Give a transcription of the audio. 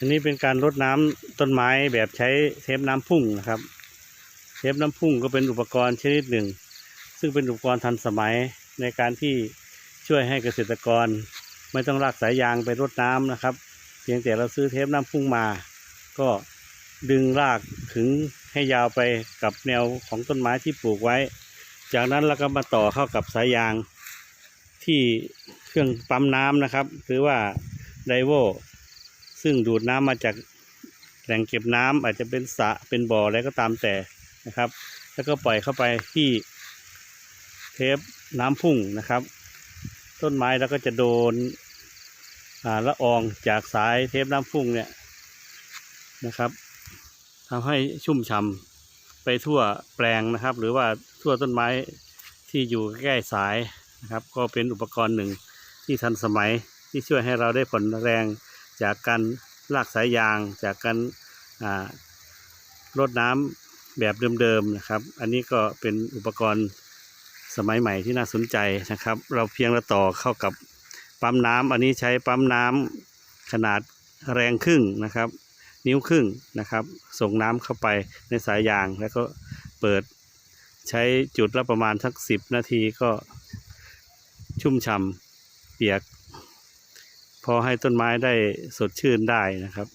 อันนี้เป็นการรดน้ำต้นไม้แบบใช้เทปน้ำพุ่งนะครับ เทปน้ำพุ่งก็เป็นอุปกรณ์ชนิดหนึ่ง ซึ่งเป็นอุปกรณ์ทันสมัยในการที่ช่วยให้เกษตรกร ไม่ต้องลากสายยางไปรดน้ำนะครับ เพียงแต่เราซื้อเทปน้ำพุ่งมา ก็ดึงรากถึงให้ยาวไปกับแนวของต้นไม้ที่ปลูกไว้ จากนั้นเราก็มาต่อเข้ากับสายยางที่เครื่องปั๊มน้ำนะครับ หรือว่าไดโว ซึ่งดูดน้ำมาจากแหล่งเก็บน้ำอาจจะเป็นสระเป็นบ่ออะไรก็ตามแต่นะครับ แล้วก็ปล่อยเข้าไปที่เทปน้ำพุ่งนะครับ ต้นไม้แล้วก็จะโดนละอองจากสายเทปน้ำพุ่งเนี่ยนะครับทำให้ชุ่มฉ่ำไปทั่วแปลงนะครับ หรือว่าทั่วต้นไม้ที่อยู่ใกล้สายนะครับ ก็เป็นอุปกรณ์หนึ่งที่ทันสมัยที่ช่วยให้เราได้ผลแรง จากการลากสายยาง จากการรดน้ำแบบเดิมๆนะครับ อันนี้ก็เป็นอุปกรณ์สมัยใหม่ที่น่าสนใจนะครับ เราเพียงเราต่อเข้ากับปั๊มน้ำอันนี้ใช้ปั๊มน้ำขนาดแรงครึ่งนะครับ นิ้วครึ่งนะครับ ส่งน้ำเข้าไปในสายยางแล้วก็เปิดใช้จุดละประมาณสักสิบนาทีก็ชุ่มฉ่ำเปียก อให้ต้นไม้ได้สดชื่นได้นะครับ